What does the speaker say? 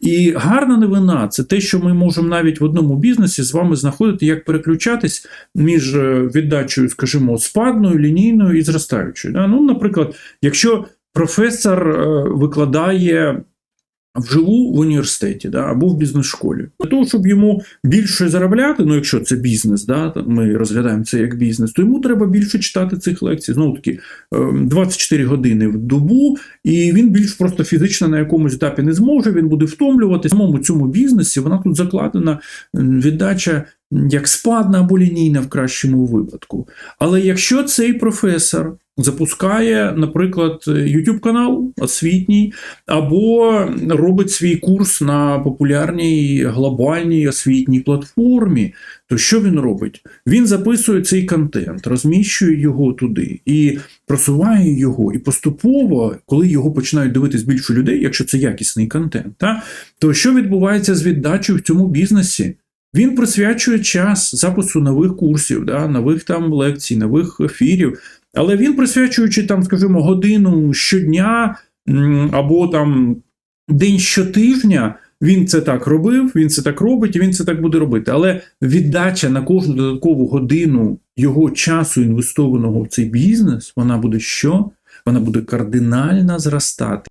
І гарна новина це те, що ми можемо навіть в одному бізнесі з вами знаходити, як переключатись між е, віддачею, скажімо, спадною, лінійною і зростаючою. Ну, наприклад, якщо професор е, викладає вживу в університеті да, або в бізнес-школі. Для того, щоб йому більше заробляти, ну якщо це бізнес, да, ми розглядаємо це як бізнес, то йому треба більше читати цих лекцій. Знову таки, е, 24 години в добу, і він більш просто фізично на якомусь етапі не зможе, він буде втомлюватися. Самому цьому бізнесі вона тут закладена віддача як спадна або лінійна в кращому випадку. Але якщо цей професор запускає, наприклад, YouTube канал освітній, або робить свій курс на популярній глобальній освітній платформі, то що він робить? Він записує цей контент, розміщує його туди і просуває його. І поступово, коли його починають дивитись більше людей, якщо це якісний контент, та, то що відбувається з віддачею в цьому бізнесі? Він присвячує час запису нових курсів, да, нових там лекцій, нових ефірів. Але він присвячуючи там, скажімо, годину щодня або там день щотижня, він це так робив, він це так робить, і він це так буде робити. Але віддача на кожну додаткову годину його часу, інвестованого в цей бізнес, вона буде що? Вона буде кардинально зростати.